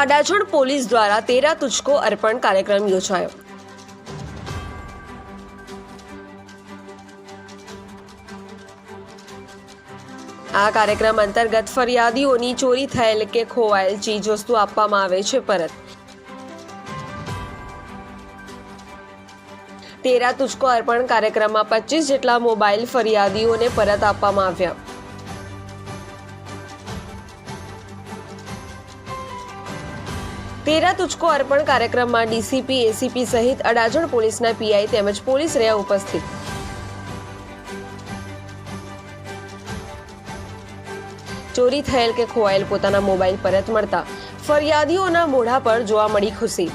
Adajan police દ્વારા તેરા તુચકો અર્પણ કાર્યક્રમ યોજાયો. આ કાર્યક્રમ અંતર્ગત ફરિયાદીઓની ચોરી થયેલ કે ખોવાયેલ ચીજવસ્તુ આપવામાં આવે છે પરત. તેરા તુચકો અર્પણ કાર્યક્રમમાં પચીસ જેટલા મોબાઈલ ફરિયાદીઓને પરત આપવામાં આવ્યા. તેરા તુચકો અર્પણ કાર્યક્રમમાં ડીસીપી, એસીપી સહિત અડાજણ પોલીસના પીઆઈ તેમજ પોલીસ રહ્યા ઉપસ્થિત. ચોરી થયેલ કે ખોવાયેલ પોતાના મોબાઈલ પરત મળતા ફરિયાદીઓના મોઢા પર જોવા મળી ખુશી.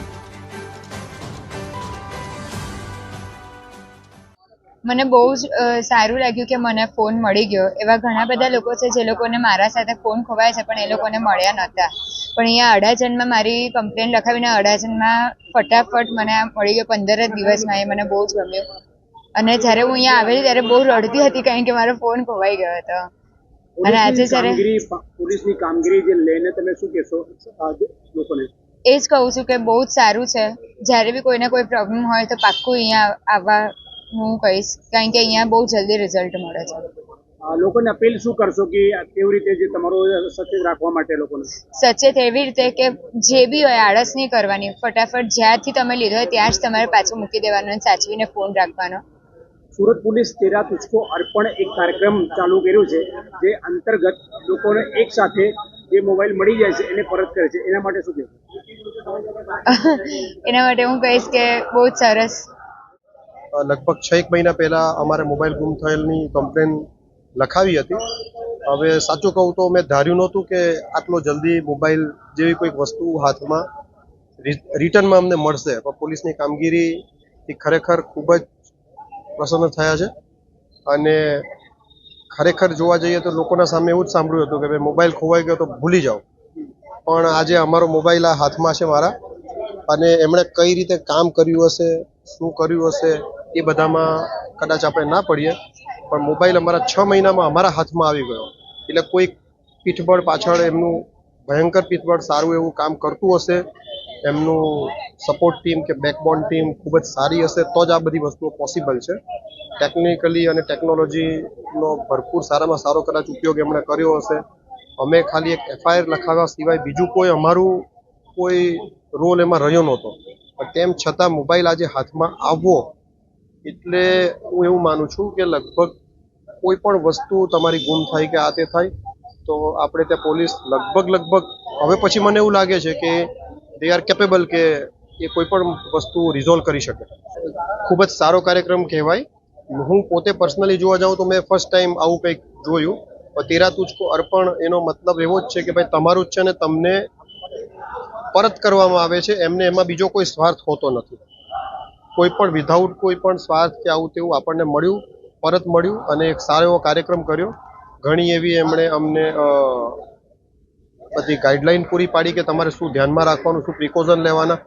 મને બહુ જ સારું લાગ્યું કે મને ફોન મળી ગયો. એવા ઘણા બધા લોકો છે જે લોકોને મારા સાથે ફોન ખોવાય છે પણ એ લોકોને મળ્યા નહોતા. પણ અહીંયા અડાજણમાં મારી કમ્પ્લેન લખાવીને અડાજણમાં ફટાફટ મને મળી ગયો પંદર જ દિવસમાં એ મને બહુ જ ગમ્યું. અને જ્યારે હું અહીંયા આવેલી ત્યારે બહુ રડતી હતી કારણ કે મારો ફોન ખોવાઈ ગયો હતો. અને આજે જ્યારે પોલીસની કામગીરી જે લઈને તમે શું કહેશો લોકોને? એ જ કહું છું કે બહુ જ સારું છે. જ્યારે બી કોઈને કોઈ પ્રોબ્લેમ હોય તો પાક્કું અહીંયા આવવા હું કહીશ. કારણ કે અહીંયા બહુ જલ્દી રિઝલ્ટ મળે છે. લોકોને અપીલ શું કરશો કે કેવી રીતે જે તમારો સચેત રાખવા માટે લોકોને? સચેત એવી રીતે કે જે બી હોય આળસ નહીં કરવાની. ફટાફટ જ્યાંથી તમે લીધો હોય ત્યાં જ તમારે પાછો મૂકી દેવાનો અને સાચવીને ફોન રાખવાનો. સુરત પોલીસ તેરા તુચકો અર્પણ એક કાર્યક્રમ ચાલુ કર્યો છે જે અંતર્ગત લોકોને એક સાથે જે મોબાઈલ મળી જાય છે એને પરત કરે છે. એના માટે શું કહેવું એના માટે હું કહીશ કે બહુ જ સરસ. લગભગ છ એક મહિના પહેલા અમારે મોબાઈલ ગુમ થયેલની કમ્પ્લેન લખાવી હતી. હવે સાચું કહું તો મેં ધાર્યું નહોતું કે આટલો જલ્દી મોબાઈલ જેવી કોઈક વસ્તુ હાથમાં રિટર્નમાં અમને મળશે. પણ પોલીસની કામગીરીથી ખરેખર ખૂબ જ પ્રસન્ન થયા છે. અને ખરેખર જોવા જઈએ તો લોકોના સામે એવું જ સાંભળ્યું હતું કે ભાઈ મોબાઈલ ખોવાઈ ગયો તો ભૂલી જાઓ. પણ આજે અમારો મોબાઈલ આ હાથમાં છે મારા. અને એમણે કઈ રીતે કામ કર્યું હશે, શું કર્યું હશે એ બધામાં કદાચ આપણે ના પડીએ, પણ મોબાઈલ અમારા છ મહિનામાં અમારા હાથમાં આવી ગયો. એટલે કોઈ પીઠબળ પાછળ એમનું ભયંકર પીઠબળ સારું એવું કામ કરતું હશે, એમનું સપોર્ટ ટીમ કે બેકબોન ટીમ ખૂબ જ સારી હશે, તો જ આ બધી વસ્તુઓ પોસિબલ છે. ટેકનિકલી અને ટેકનોલોજીનો ભરપૂર સારામાં સારો કદાચ ઉપયોગ એમણે કર્યો હશે. અમે ખાલી એક એફઆઈઆર લખાવ્યા સિવાય બીજું કોઈ અમારું કોઈ રોલ એમાં રહ્યો નહોતો. પણ તેમ છતાં મોબાઈલ આજે હાથમાં આવવો એટલે હું એવું માનું છું કે લગભગ કોઈ પણ વસ્તુ તમારી ગુમ થાય કે આ તે થાય, તો આપણે ત્યાં પોલીસ લગભગ લગભગ, હવે પછી મને એવું લાગે છે કે દે આર કેપેબલ કે એ કોઈ પણ વસ્તુ રિઝોલ્વ કરી શકે. ખૂબ જ સારો કાર્યક્રમ કહેવાય. હું પોતે પર્સનલી જોવા જાઉં તો મેં ફર્સ્ટ ટાઈમ આવું કંઈક જોયું. પણ તેરા તુચકો અર્પણ એનો મતલબ એવો જ છે કે ભાઈ તમારું જ છે ને તમને પરત કરવામાં આવે છે. એમને એમાં બીજો કોઈ સ્વાર્થ હોતો નથી. કોઈ પણ વિધાઉટ કોઈ પણ સ્વાર્થ કે આવું તેવું આપણને મળ્યું, પરત મળ્યું અને એક સારો એવો કાર્યક્રમ કર્યો. ઘણી એવી એમણે અમને બધી ગાઈડલાઈન પૂરી પાડી કે તમારે શું ધ્યાનમાં રાખવાનું, શું પ્રિકોઝન લેવાના,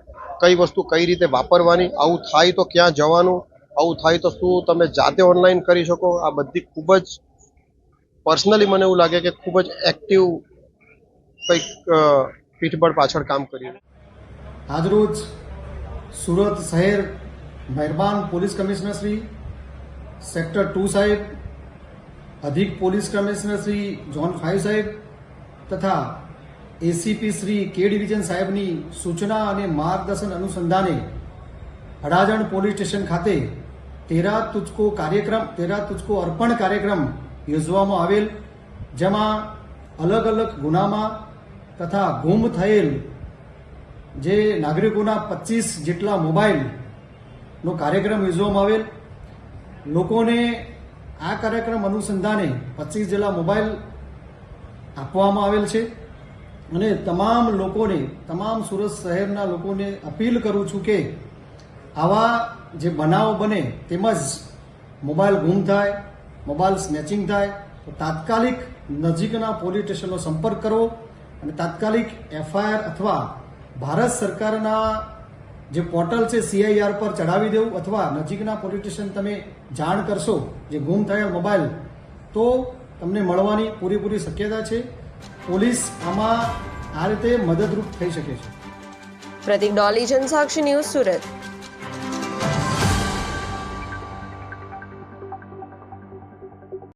કઈ વસ્તુ કઈ રીતે વાપરવાની, આવું થાય તો ક્યાં જવાનું, આવું થાય તો શું તમે જાતે ઓનલાઈન કરી શકો. આ બધી ખૂબ જ પર્સનલી મને એવું લાગે કે ખૂબ જ એક્ટિવ કંઈક પીઠબળ પાછળ કામ કર્યું. આજરોજ સુરત શહેર મહેરબાન police commissioner Shri sector two સાહેબ અધિક police commissioner Shri zone five સાહેબ તથા એસીપી શ્રી કે ડિવિઝન સાહેબની સૂચના અને માર્ગદર્શન અનુસંધાને અડાજણ પોલીસ સ્ટેશન ખાતે તેરા તુચકો કાર્યક્રમ તેરા તુચકો અર્પણ કાર્યક્રમ યોજવામાં આવેલ જેમાં અલગ અલગ ગુનામાં તથા ગુમ થયેલ જે નાગરિકોના પચીસ જેટલા મોબાઈલનો કાર્યક્રમ યોજવામાં આવેલ. લોકોને આ કાર્યક્રમ અનુસંધાને પચીસ જેટલા મોબાઈલ આપવામાં આવેલ છે. અને તમામ લોકોને, તમામ સુરત શહેરના લોકોને અપીલ કરું છું કે આવા જે બનાવો બને તેમજ મોબાઈલ ગુમ થાય, મોબાઈલ સ્નેચિંગ થાય, તો તાત્કાલિક નજીકના પોલીસ સ્ટેશનનો સંપર્ક કરવો અને તાત્કાલિક એફઆઈઆર અથવા ભારત સરકારના જે પોર્ટલ છે સીઆઈઆર પર ચડાવી દેવું અથવા નજીકના પોલીસ સ્ટેશન તમે જાણ કરશો, જે ગુમ થયેલ મોબાઈલ, તો તમને મળવાની પૂરેપૂરી શક્યતા છે. પોલીસ આમાં આ રીતે મદદરૂપ થઈ શકે છે. પ્રતિક ડોલી, જનસાક્ષી ન્યૂઝ સુરત.